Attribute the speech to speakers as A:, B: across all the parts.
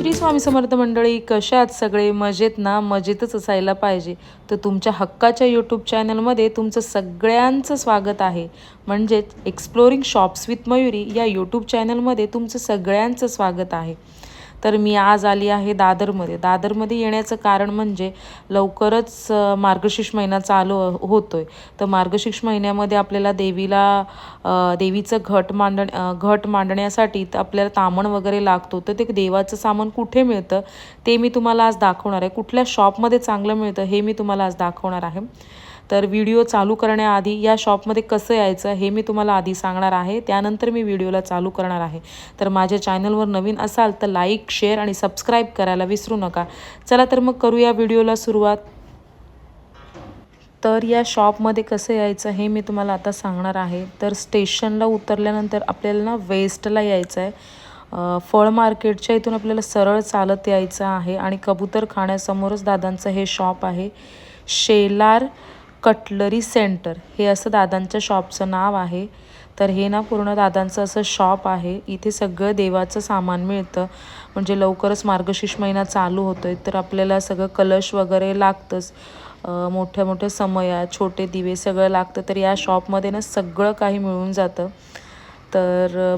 A: श्री स्वामी समर्थ मंडळी कशात सगळे मजेत ना? मजेतच असायला पाहिजे. तर तुमच्या हक्काच्या यूट्यूब चॅनलमध्ये तुमचं सगळ्यांचं स्वागत आहे. म्हणजेच एक्सप्लोरिंग शॉप्स विथ मयुरी या यूट्यूब चॅनलमध्ये तुमचं सगळ्यांचं स्वागत आहे. तर मी आज आली आहे दादरमध्ये. दादरमध्ये येण्याचं कारण म्हणजे लवकरच मार्गशीर्ष महिना चालू होतो आहे तर मार्गशीर्ष महिन्यामध्ये आपल्याला देवीला देवीचं घट मांडण घट मांडण्यासाठी तर आपल्याला तामण वगैरे लागतो. तर ते देवाचं सामान कुठे मिळतं ते मी तुम्हाला आज दाखवणार आहे. कुठल्या शॉपमध्ये चांगलं मिळतं हे मी तुम्हाला आज दाखवणार आहे. तर व्हिडिओ चालू करण्याआधी या शॉपमध्ये कसं यायचं हे मी तुम्हाला आधी सांगणार आहे. त्यानंतर मी व्हिडिओला चालू करणार आहे. तर माझ्या चॅनलवर नवीन असाल तर लाईक शेअर आणि सबस्क्राईब करायला विसरू नका. चला तर मग करूया व्हिडिओला सुरुवात. तर या शॉपमध्ये कसं यायचं हे मी तुम्हाला आता सांगणार आहे. तर स्टेशनला उतरल्यानंतर आपल्याला ना वेस्टला यायचं आहे. फळ मार्केटच्या इथून आपल्याला सरळ चालत यायचं आहे आणि कबूतर खाण्यासमोरच दादांचं हे शॉप आहे. Shelar cutlery centre. हे असं दादांच्या शॉपचं नाव आहे. तर हे ना पूर्ण दादांचं असं शॉप आहे. इथे सगळं देवाचं सामान मिळतं. म्हणजे लवकरच मार्गशीर्ष महिना चालू होतो आहे तर आपल्याला सगळं कलश वगैरे लागतंच. मोठ्या मोठ्या समया छोटे दिवे सगळं लागतं. तर या शॉपमध्ये ना सगळं काही मिळून जातं. तर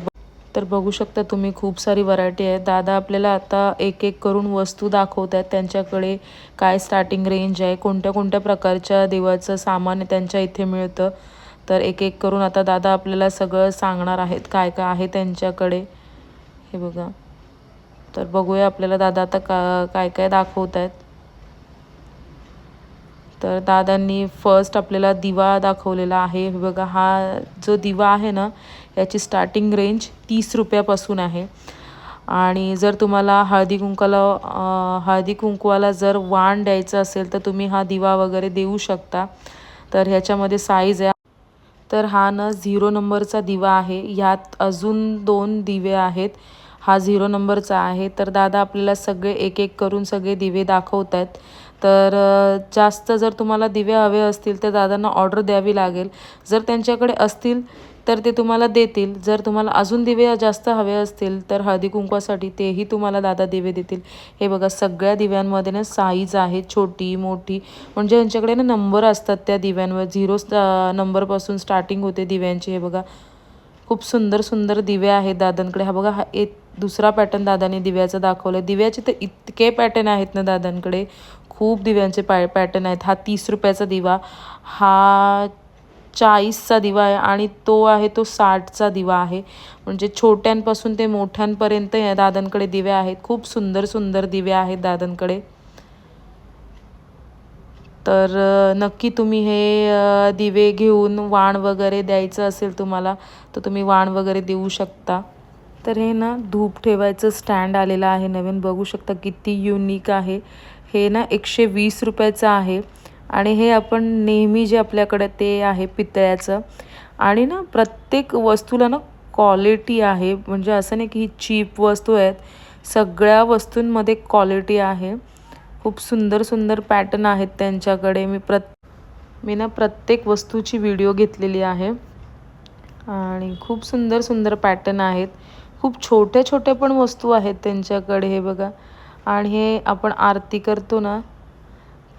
A: तर बघू शकता तुम्ही खूप सारी व्हरायटी आहे दादा आपल्याला आता एक एक करून वस्तू दाखवत आहेत त्यांच्याकडे काय स्टार्टिंग रेंज आहे कोणत्या कोणत्या प्रकारच्या देवाचं सामान त्यांच्या इथे मिळतं. तर एक एक करून आता दादा आपल्याला सगळं सांगणार आहेत काय काय आहे त्यांच्याकडे. हे बघा. तर बघूया आपल्याला दादा आता का काय काय दाखवत आहेत तर दादांनी फर्स्ट आपल्याला दिवा दाखवलेला आहे. हे बघा हा जो दिवा आहे ना याची स्टार्टिंग रेंज तीस रुपयापासून आहे. आणि जर तुम्हाला हळदी कुंकाला हळदी कुंकवाला जर वाण द्यायचं असेल तर तुम्ही हा दिवा वगैरे देऊ शकता. तर ह्याच्यामध्ये साईज आहे. तर हा ना झिरो नंबरचा दिवा आहे. ह्यात अजून दोन दिवे आहेत. हा झिरो नंबरचा आहे. तर दादा आपल्याला सगळे एक एक करून सगळे दिवे दाखवत आहेत तर जास्त जर तुम्हाला दिवे हवे असतील तर दादांना ऑर्डर द्यावी लागेल. जर त्यांच्याकडे असतील तर ते तुम्हाला देतील. जर तुम्हाला अजून दिवे जास्त हवे असतील तर हळदी कुंकवासाठी तेही तुम्हाला दादा दिवे देतील. हे बघा सगळ्या दिव्यांमध्ये ना साईज आहे छोटी मोठी. म्हणजे यांच्याकडे ना नंबर असतात त्या दिव्यांवर. झिरो नंबरपासून स्टार्टिंग होते दिव्यांची हे बघा. खूप सुंदर सुंदर दिवे आहेत दादांकडे. हा बघा हा एक दुसरा पॅटर्न दादाने दिव्याचा दाखवला दिव्याचे तर इतके पॅटर्न आहेत ना दादांकडे. खूप दिव्यांचे पॅ पॅटर्न आहेत. हा तीस रुपयाचा दिवा. हा चाळीसचा दिवा आहे आणि तो आहे तो साठचा दिवा आहे. म्हणजे छोट्यांपासून ते मोठ्यांपर्यंत या दादांकडे दिवे आहेत. खूप सुंदर सुंदर दिवे आहेत दादांकडे. तर नक्की तुम्ही हे दिवे घेऊन वाण वगैरे द्यायचं असेल तुम्हाला तर तुम्ही वाण वगैरे देऊ शकता. तर हे ना धूप ठेवायचं स्टँड आलेलं आहे नवीन. बघू शकता किती युनिक आहे. हे ना एकशे वीस रुपयाचं आहे. आणि हे आपण नेहमी जे आपल्याकडे ते आहे पितळ्याचं. आणि ना प्रत्येक वस्तूला ना क्वालिटी आहे. म्हणजे असं नाही की ही चीप वस्तू आहेत. सगळ्या वस्तूंमध्ये क्वालिटी आहे. खूप सुंदर सुंदर पॅटर्न आहेत त्यांच्याकडे. मी प्रत मी ना प्रत्येक वस्तूची व्हिडिओ घेतलेली आहे. आणि खूप सुंदर सुंदर पॅटर्न आहेत. खूप छोट्या छोट्या पण वस्तू आहेत त्यांच्याकडे हे बघा. आणि हे आपण आरती करतो ना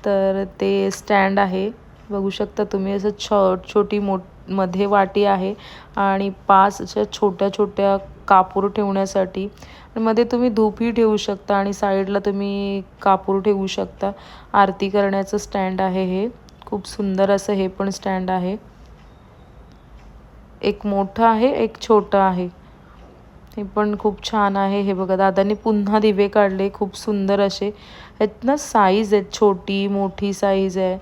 A: तर ते स्टँड आहे. बघू शकता तुम्ही असं छो छोटी मोठमध्ये वाटी आहे आणि पाच अशा छोट्या छोट्या कापूर ठेवण्यासाठी. आणि मध्ये तुम्ही धूपही ठेवू शकता आणि साईडला तुम्ही कापूर ठेवू शकता. आरती करण्याचं स्टँड आहे हे. खूप सुंदर असं हे पण स्टँड आहे. एक मोठं आहे एक छोटं आहे. हे पण खूप छान आहे. हे बघा दादांनी पुन्हा दिवे काढले खूप सुंदर असे. आहेत ना साईज आहेत छोटी मोठी साईज आहे.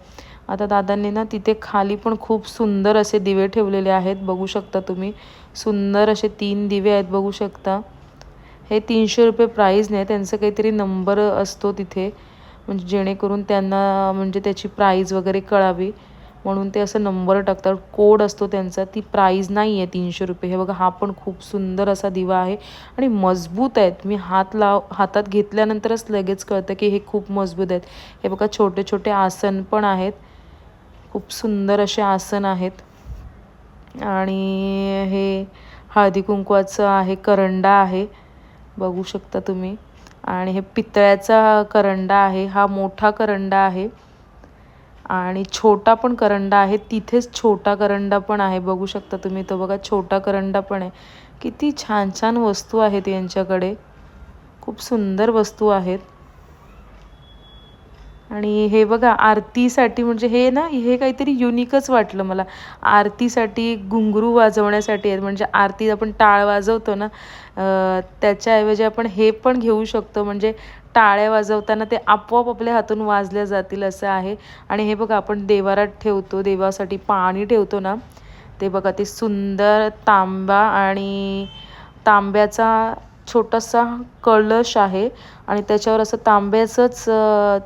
A: आता दादांनी ना तिथे खाली पण खूप सुंदर असे दिवे ठेवलेले आहेत बघू शकता तुम्ही. सुंदर असे तीन दिवे आहेत बघू शकता. हे तीनशे रुपये प्राईज नाही त्यांचं काहीतरी नंबर असतो तिथे. म्हणजे जेणेकरून त्यांना म्हणजे त्याची प्राईज वगैरे कळावी. म्हणून ते असं नंबर टाकतात. कोड असतो त्यांचा ती प्राईज नाही आहे तीनशे रुपये. हे बघा हा पण खूप सुंदर असा दिवा आहे आणि मजबूत आहेत. मी हात लाव हातात घेतल्यानंतरच लगेच कळतं की हे खूप मजबूत आहेत. हे बघा छोटे छोटे आसन पण आहेत. खूप सुंदर असे आसन आहेत. आणि हे हळदी कुंकवाचं आहे करंडा आहे. बघू शकता तुम्ही. आणि हे पितळ्याचा करंडा आहे. हा मोठा करंडा आहे. आणि छोटा पण करंडा आहे तिथेच छोटा करंडा पण आहे. बघू शकता तुम्ही तो बघा छोटा करंडा पण आहे. किती छान छान वस्तू आहेत यांच्याकडे. खूप सुंदर वस्तू आहेत. आणि हे बघा आरतीसाठी म्हणजे हे ना हे काहीतरी युनिकच वाटलं मला. आरतीसाठी घुंगरू वाजवण्यासाठी आहेत. म्हणजे आरती आपण टाळ वाजवतो ना त्याच्याऐवजी आपण हे पण घेऊ शकतो. म्हणजे टाळ्या वाजवताना ते आपोआप आपल्या हातून वाजल्या जातील असं आहे. आणि हे बघा आपण देवारात ठेवतो देवासाठी पाणी ठेवतो ना ते बघा ते सुंदर तांबा आणि तांब्याचा छोटासा कळश आहे आणि त्याच्यावर असं तांब्याचंच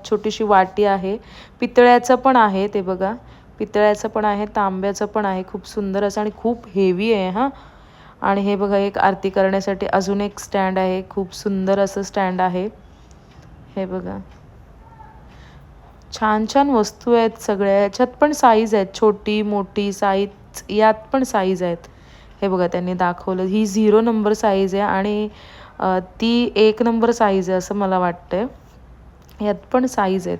A: छोटीशी वाटी आहे. पितळ्याचं पण आहे ते बघा. पितळ्याचं पण आहे तांब्याचं पण आहे. खूप सुंदर असं आणि खूप हेवी आहे हां. आणि हे बघा एक आरती करण्यासाठी अजून एक स्टँड आहे. खूप सुंदर असं स्टँड आहे. हे बघा. छान छान वस्तू आहेत सगळ्या. याच्यात पण साईज आहेत. छोटी मोठी साईज यात पण साईज आहेत. हे बघा त्यांनी दाखवलं. ही झिरो नंबर साईज आहे आणि ती एक नंबर साईज आहे असं मला वाटतंय. यात पण साईज आहेत.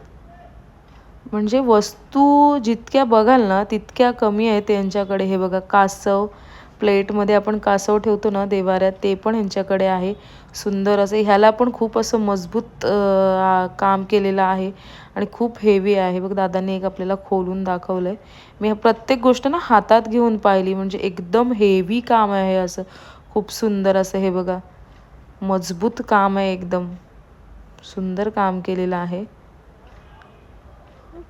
A: म्हणजे वस्तू जितक्या बघाल ना तितक्या कमी आहेत यांच्याकडे. हे बघा कासव प्लेटमध्ये आपण कासव ठेवतो ना देवाऱ्यात ते पण ह्यांच्याकडे आहे. सुंदर असं ह्याला पण खूप असं मजबूत काम केलेलं आहे. आणि खूप हेवी आहे. बघ दादांनी एक आपल्याला खोलून दाखवलं आहे मी प्रत्येक गोष्ट ना हातात घेऊन पाहिली. म्हणजे एकदम हेवी काम आहे असं. खूप सुंदर असं हे बघा. मजबूत काम आहे एकदम. सुंदर काम केलेलं आहे.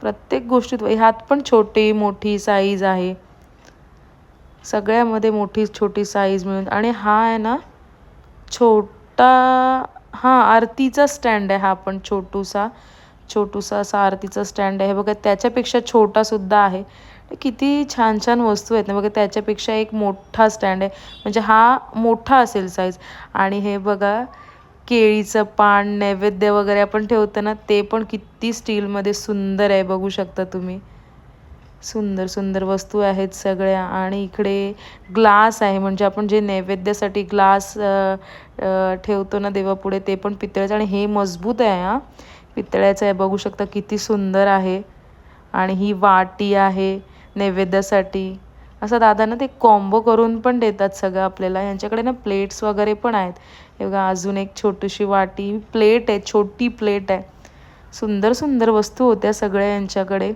A: प्रत्येक गोष्टीत ह्यात पण छोटी मोठी साईज आहे. सगळ्यामध्ये मोठी छोटी साईज मिळून. आणि हा आहे ना छोटा हा आरतीचा स्टँड आहे हा पण छोटूसा. छोटूसा असा आरतीचा स्टँड आहे. बघा त्याच्यापेक्षा छोटासुद्धा आहे. किती छान छान वस्तू आहेत ना. बघा त्याच्यापेक्षा एक मोठा स्टँड आहे. म्हणजे हा मोठा असेल साईज आणि हे बघा केळीचं पान नैवेद्य वगैरे आपण ठेवतो ना ते पण किती स्टीलमध्ये सुंदर आहे. बघू शकता तुम्ही. सुंदर सुंदर वस्तू आहेत सगळ्या. आणि इकडे ग्लास आहे. म्हणजे आपण जे नैवेद्यासाठी ग्लास ठेवतो ना देवापुढे ते पण पितळचं. आणि हे मजबूत आहे हा. पितळ्याचं आहे. बघू शकता किती सुंदर आहे. आणि ही वाटी आहे नैवेद्यासाठी. असं दादा ना ते कॉम्बो करून पण देतात सगळं आपल्याला. यांच्याकडे ना प्लेट्स वगैरे पण आहेत. हे बघा अजून एक छोटीशी वाटी. प्लेट आहे छोटी प्लेट आहे. सुंदर सुंदर वस्तू होत्या सगळ्या यांच्याकडे.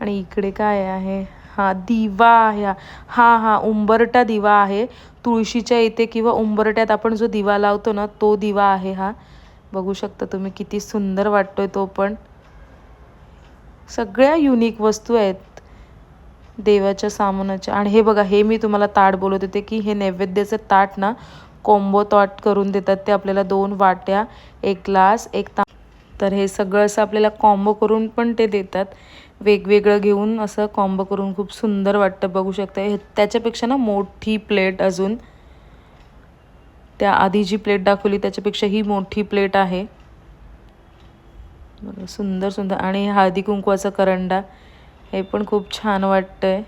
A: आणि इकडे काय आहे? हा दिवा आहे. हा हा उंबरटा दिवा आहे. तुळशीच्या इथे किंवा उंबरट्यात आपण जो दिवा लावतो ना तो दिवा आहे हा. बघू शकता तुम्ही किती सुंदर वाटतोय तो पण. सगळ्या युनिक वस्तू आहेत देवाच्या सामानाच्या. आणि हे बघा हे मी तुम्हाला ताट बोलत होते की हे नैवेद्याचं ताट ना कोंबो ताट करून देतात. ते आपल्याला दोन वाट्या एक ग्लास एक ता तर हे सगळं असं आपल्याला कॉम्बो करून पण ते देतात. वेगवेगळं घेऊन असं कॉम्बो करून खूप सुंदर वाटतं बघू शकता. हे त्याच्यापेक्षा ना मोठी प्लेट अजून. त्या आधी जी प्लेट दाखवली त्याच्यापेक्षा ही मोठी प्लेट आहे. सुंदर सुंदर. आणि हळदी कुंकवाचा करंडा हे पण खूप छान वाटतंय.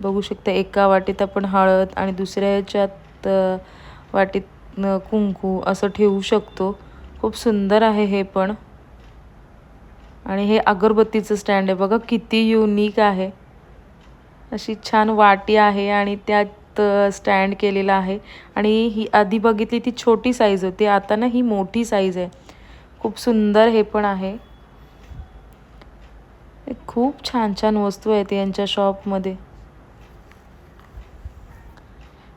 A: बघू शकता एका वाटीत आपण हळद आणि दुसऱ्या ह्याच्यात वाटीत कुंकू असं ठेवू शकतो. खूप सुंदर आहे हे पण. आणि हे अगरबत्तीचं स्टँड आहे. बघा किती युनिक आहे. अशी छान वाटी आहे आणि त्यात स्टँड केलेला आहे. आणि ही आधी बघितली ती छोटी साईज होती. आता ना ही मोठी साईज आहे. खूप सुंदर हे पण आहे. खूप छान छान वस्तू आहेत यांच्या शॉपमध्ये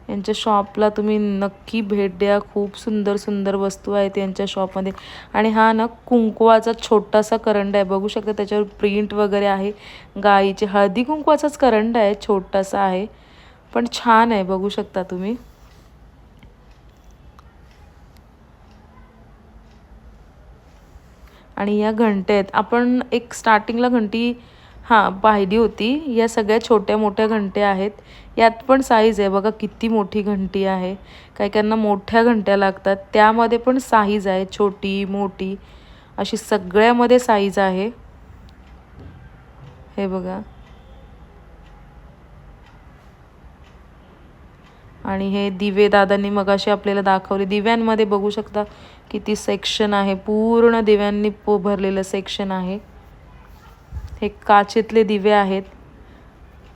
A: यांच्या शॉपला तुम्ही नक्की भेट द्या. खूप सुंदर सुंदर वस्तू आहेत यांच्या शॉपमध्ये आणि हा ना कुंकवाचा छोटासा करंड आहे. बघू शकता त्याच्यावर प्रिंट वगैरे आहे. गाईचे हळदी कुंकवाचाच करंड आहे. छोटासा आहे. पण छान आहे. बघू शकता तुम्ही. आणि या घंटे आहेत. आपण एक स्टार्टिंगला घंटी हां पाहिली होती. या सगळ्या छोट्या मोठ्या घंट्या आहेत. यात पण साईज आहे. बघा किती मोठी घंटी आहे. काही काहींना मोठ्या घंट्या लागतात. त्यामध्ये पण साईज आहे. छोटी मोठी. अशी सगळ्यामध्ये साईज आहे. हे बघा. आणि हे दिवे दादांनी मगाशी आपल्याला दाखवले. दिव्यांमध्ये बघू शकता किती सेक्शन आहे. पूर्ण दिव्यांनी पो भरलेलं सेक्शन आहे. हे काचेतले दिवे आहेत.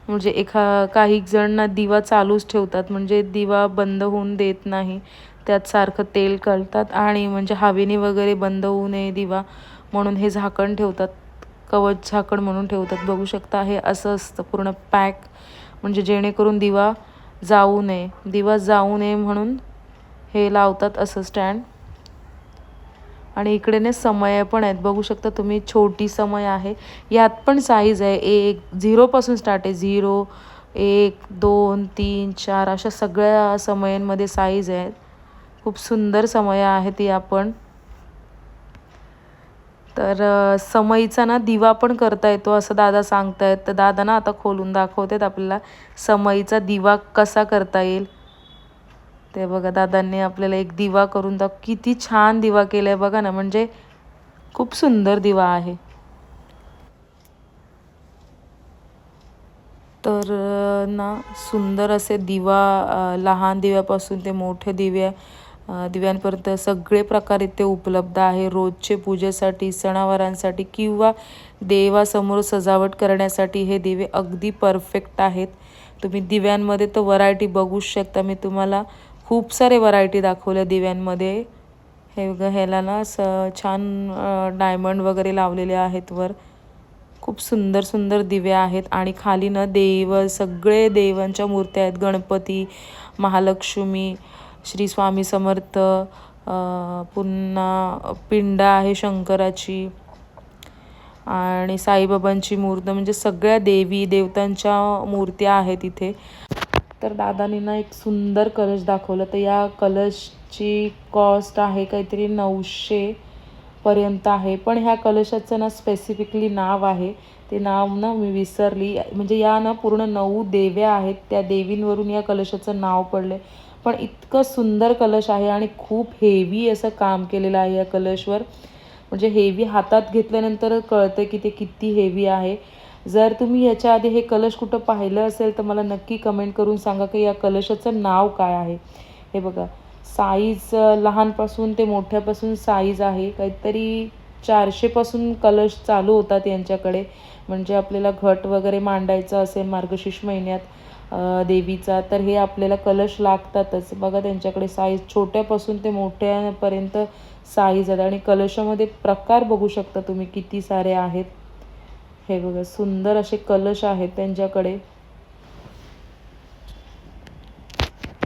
A: म्हणजे एका काही जण दिवा चालूच ठेवतात. म्हणजे दिवा बंद होऊन देत नाही. त्यात सारखं तेल कळतात आणि म्हणजे हवेने वगैरे बंद होऊ नये दिवा म्हणून हे झाकण ठेवतात. कवच झाकण म्हणून ठेवतात. बघू शकता हे असं असतं. पूर्ण पॅक. म्हणजे जेणेकरून दिवा जाऊ नये. दिवा जाऊ नये म्हणून हे लावतात असं स्टँड. आणि इकडे ने समय पण आहेत. बघू शकता तुम्ही छोटी समय आहे. यात पण साईज आहे. एक झिरोपासून स्टार्ट आहे. झिरो एक दोन तीन चार अशा सगळ्या समयांमध्ये साईज आहेत. खूप सुंदर समय आहेत या पण. तर समईचा ना दिवा पण करता येतो असं दादा सांगतायत. तर दादा ना आता खोलून दाखवतात आपल्याला समईचा दिवा कसा करता येईल. ते बघा दादांनी आपल्याला एक दिवा करून दाख किती छान दिवा केलाय बघा ना म्हणजे खूप सुंदर दिवा आहे. तर ना सुंदर असे दिवा लहान दिव्यापासून ते मोठे दिव्या दिव्यांपर्यंत सगळे प्रकार इथे उपलब्ध आहे. रोजचे पूजेसाठी सणावारांसाठी किंवा देवासमोर सजावट करण्यासाठी हे दिवे अगदी परफेक्ट आहेत. तुम्ही दिव्यांमध्ये तर व्हरायटी बघूच शकता. मी तुम्हाला खूप सारे व्हरायटी दाखवल्या दिव्यांमध्ये. हे ह्याला ना स छान डायमंड वगैरे लावलेले आहेत वर. खूप सुंदर सुंदर दिवे आहेत आणि खाली ना देव सगळे देवांच्या मूर्त्या आहेत. गणपती महालक्ष्मी श्री स्वामी समर्थ पुन्हा पिंड आहे शंकराची आणि साईबाबांची मूर्त. म्हणजे सगळ्या देवी देवतांच्या मूर्त्या आहेत इथे. तर दादानी ना एक सुंदर कलश दाखवलं. तर या कलशची कॉस्ट आहे काहीतरी नऊशे पर्यंत आहे. पण ह्या कलशाचं ना स्पेसिफिकली नाव आहे. ते नाव ना मी विसरली. म्हणजे या ना पूर्ण नऊ देव्या आहेत. त्या देवींवरून या कलशाचं नाव पडले पण इतकं सुंदर कलश आहे आणि खूप हेवी असं काम केलेलं आहे या कलशवर. म्हणजे हेवी हातात घेतल्यानंतर कळतं की ते किती हेवी आहे. जर तुम्ही याच्या आधी हे कलश कुठं पाहिलं असेल तर मला नक्की कमेंट करून सांगा की या कलशाचं नाव काय आहे. हे बघा साईज लहानपासून ते मोठ्यापासून साईज आहे. काहीतरी चारशेपासून कलश चालू होतात यांच्याकडे. म्हणजे आपल्याला घट वगैरे मांडायचं असेल मार्गशीर्ष महिन्यात देवीचा तर हे आपल्याला कलश लागतातच. बघा त्यांच्याकडे साईज छोट्यापासून ते मोठ्यापर्यंत साईज आहेत. आणि कलशामध्ये प्रकार बघू शकता तुम्ही किती सारे आहेत. हे बघा सुंदर असे कलश आहेत त्यांच्याकडे.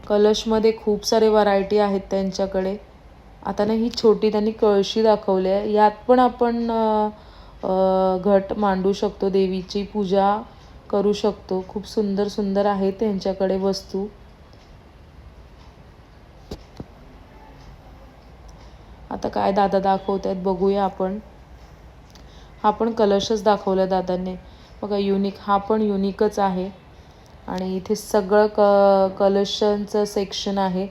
A: कलशमध्ये खूप सारे व्हरायटी आहेत त्यांच्याकडे. आता ना ही छोटी त्यांनी कळशी दाखवली आहे. यात पण आपण घट मांडू शकतो देवीची पूजा करू शकतो. खूप सुंदर सुंदर आहे त्यांच्याकडे वस्तू. आता काय दादा दाखवत आहेत बघूया आपण. हा पण कलशच दाखवला दादांनी. बघा युनिक हा पण युनिकच आहे. आणि इथे सगळं क कलशांचं सेक्शन आहे.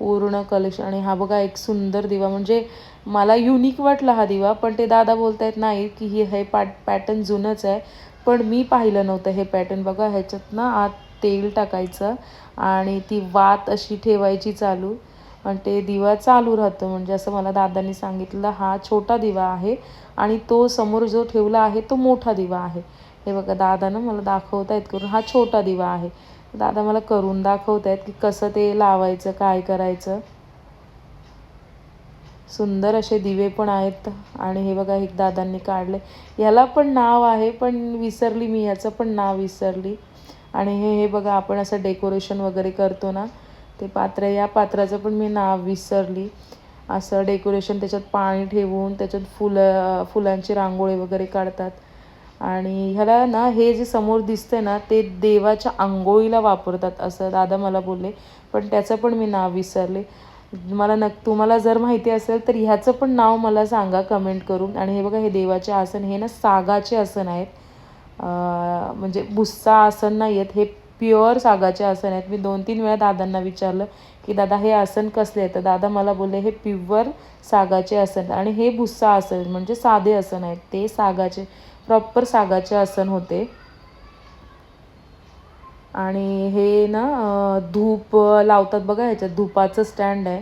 A: पूर्ण कलश आणि हा बघा एक सुंदर दिवा. म्हणजे मला युनिक वाटला हा दिवा पण ते दादा बोलत आहेत नाही की ही हे पॅट पॅटर्न जुनंच आहे. पण मी पाहिलं नव्हतं हे पॅटर्न बघा ह्याच्यात ना आत तेल टाकायचं आणि ती वात अशी ठेवायची चालू. आणि ते दिवा चालू राहतो. म्हणजे असं मला दादांनी सांगितलं हा छोटा दिवा आहे आणि तो समोर जो ठेवला आहे तो मोठा दिवा आहे. हे बघा दादानं मला दाखवत आहेत करून हा छोटा दिवा आहे. दादा मला करून दाखवत आहेत की कसं ते लावायचं काय करायचं. सुंदर असे दिवे पण आहेत आणि हे बघा एक दादांनी काढले. ह्याला पण नाव आहे पण विसरली मी ह्याचं पण नाव विसरली. आणि हे हे बघा आपण असं डेकोरेशन वगैरे करतो ना ते पात्र या पात्राचं पण मी नाव विसरली. असं डेकोरेशन त्याच्यात पाणी ठेवून त्याच्यात फुलं फुलांची रांगोळी वगैरे काढतात. आणि ह्याला ना हे जे समोर दिसतंय ना ते देवाच्या आंघोळीला वापरतात असं दादा मला बोलले. पण त्याचं पण मी नाव विसरले. मला नक तुम्हाला जर माहिती असेल तर ह्याचं पण नाव मला सांगा कमेंट करून. आणि हे बघा हे देवाचे आसन हे ना सागाचे आसन आहेत. म्हणजे भुस्सा आसन नाही आहेत हे प्युअर सागाचे आसन आहेत. मी दोन तीन वेळा दादांना विचारलं की दादा हे आसन कसले आहे तर दादा मला बोलले हे प्युअर सागाचे आसन आणि हे भुस्सा आसन म्हणजे साधे आसन आहेत. ते सागाचे प्रॉपर सागाचे आसन होते. आणि हे ना धूप लावतात बघा ह्याच्यात धुपाचं स्टँड आहे.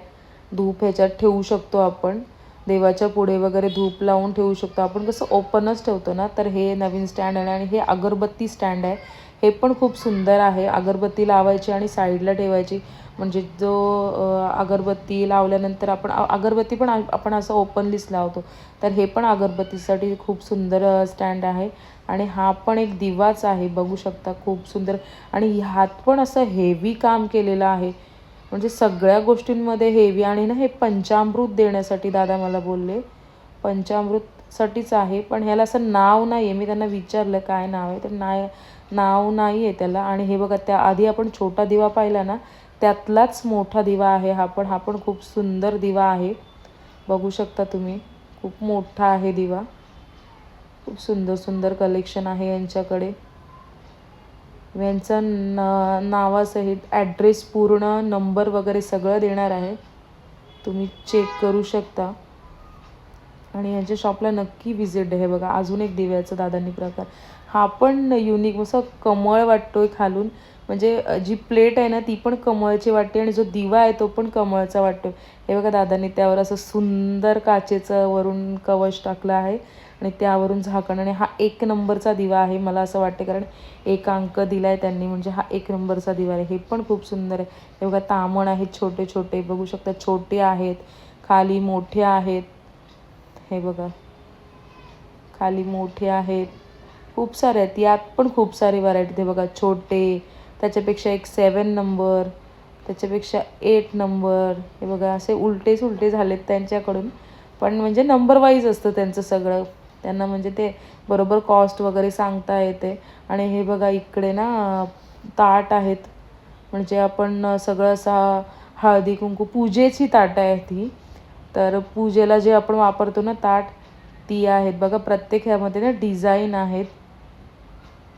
A: धूप ह्याच्यात ठेवू शकतो आपण. देवाच्या पुढे वगैरे धूप लावून ठेवू शकतो. आपण कसं ओपनच ठेवतो ना तर हे नवीन स्टँड आहे आणि हे अगरबत्ती स्टँड आहे. हे पण खूप सुंदर आहे. अगरबत्ती लावायची आणि साईडला ठेवायची. म्हणजे जो अगरबत्ती लावल्यानंतर आपण अगरबत्ती पण आपण असं ओपनलीच लावतो. तर हे पण अगरबत्तीसाठी खूप सुंदर स्टँड आहे. आणि हा पण एक दिवाच आहे. बघू शकता खूप सुंदर. आणि ह्यात पण असं हेवी काम केलेलं आहे. म्हणजे सगळ्या गोष्टींमध्ये हेवी आणि ना हे पंचामृत देण्यासाठी दादा मला बोलले. पंचामृतसाठीच आहे. पण ह्याला असं नाव नाही आहे मी त्यांना विचारलं काय नाव आहे. तर नाही नाव नाही आहे त्याला. आणि हे बघा त्या आधी आपण छोटा दिवा पाहिला ना त्यातलाच मोठा दिवा आहे हा पण. हा पण खूप सुंदर दिवा आहे. बघू शकता तुम्ही खूप मोठा आहे दिवा. खूप सुंदर सुंदर कलेक्शन आहे यांच्याकडे. यांचं न नावासहित ॲड्रेस पूर्ण नंबर वगैरे सगळं देणार आहे. तुम्ही चेक करू शकता. आणि यांच्या शॉपला नक्की व्हिजिट द्या हे बघा अजून एक दिव्याचं दादांनी प्रकार. हा पण युनिक असं कमळ वाटतोय खालून. म्हणजे जी प्लेट आहे ना ती पण कमळची वाटते आणि जो दिवा आहे तो पण कमळचा वाटतो हे बघा दादांनी त्यावर असं सुंदर काचेचं वरून कवच टाकलं आहे आणि त्यावरून झाकण. आणि हा एक नंबरचा दिवा आहे मला असं वाटते कारण एक अंक दिला आहे त्यांनी. म्हणजे हा एक नंबरचा दिवा आहे. हे पण खूप सुंदर आहे. हे बघा तामण आहेत छोटे छोटे बघू शकता छोटे आहेत खाली मोठे आहेत. हे बघा. खाली मोठे आहेत. खूप सारे आहेत. यात पण खूप सारे व्हरायटी ते बघा छोटे. त्याच्यापेक्षा एक सेवन नंबर त्याच्यापेक्षा एट नंबर हे बघा असे उलटेच उलटे झालेत त्यांच्याकडून. पण म्हणजे नंबर वाईज असतं त्यांचं सगळं. त्यांना म्हणजे ते बरोबर कॉस्ट वगैरे सांगता येते. आणि हे बघा इकडे ना ताट आहेत. म्हणजे आपण सगळं असा हळदी कुंकू पूजेची ताटं आहे ती. तर पूजेला जे आपण वापरतो ना ताट ती आहेत. बघा प्रत्येक ह्यामध्ये ना डिझाईन आहेत.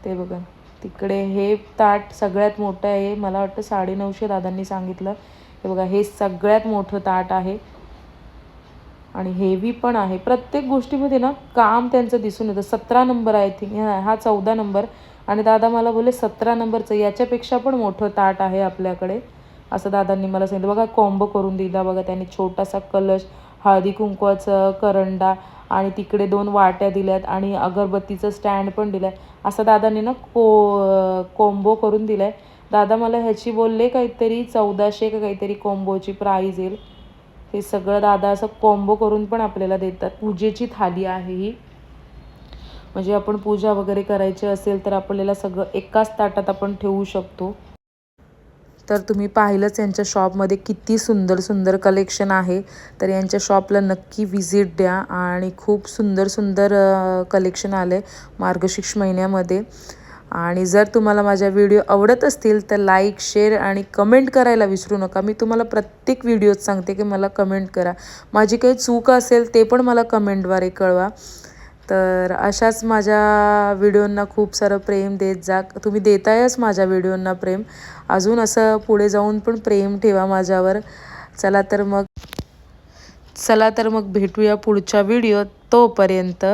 A: ते बघा तिकडे हे ताट सगळ्यात मोठं आहे. मला वाटतं साडेनऊशे दादांनी सांगितलं. हे बघा हे सगळ्यात मोठं ताट आहे. आणि हेवी पण आहे. प्रत्येक गोष्टीमध्ये ना काम त्यांचं दिसून येतं. सतरा नंबर आय थिंक हा चौदा नंबर. आणि दादा मला बोलले सतरा नंबरचं याच्यापेक्षा पण मोठं ताट आहे आपल्याकडे. असं दादांनी मला सांगितलं बघा कॉम्बो करून दिला बघा त्यांनी छोटासा कलश हळदी कुंकवाचं करंडा आणि तिकडे दोन वाट्या दिल्यात आणि अगरबत्तीचं स्टँड पण दिलं आहे असं दादांनी ना को कोंबो करून दिला आहे दादा मला ह्याची बोलले काहीतरी चौदाशे का काहीतरी कोंबोची प्राईज येईल. हे सगळं दादा असं कोंबो करून पण आपल्याला देतात. पूजेची थाली आहे ही. म्हणजे आपण पूजा वगैरे करायची असेल तर आपल्याला सगळं एकाच ताटात आपण ठेवू शकतो. तर तुम्ही पाहिलंच यांच्या शॉपमध्ये किती सुंदर सुंदर कलेक्शन आहे. तर यांच्या शॉपला नक्की व्हिजिट द्या आणि खूप सुंदर सुंदर कलेक्शन आलं आहे मार्गशीर्ष महिन्यामध्ये. आणि जर तुम्हाला माझ्या व्हिडिओ आवडत असतील तर लाईक शेअर आणि कमेंट करायला विसरू नका. मी तुम्हाला प्रत्येक व्हिडिओत सांगते की मला कमेंट करा. माझी काही चूक असेल ते पण मला कमेंटद्वारे कळवा. तर अशाच माझ्या व्हिडिओंना खूप सारं प्रेम देत जा. तुम्ही देतायच माझ्या व्हिडिओंना प्रेम. अजून असं पुढे जाऊन पण प्रेम ठेवा माझ्यावर. चला तर मग चला तर मग भेटूया पुढच्या व्हिडिओ तोपर्यंत.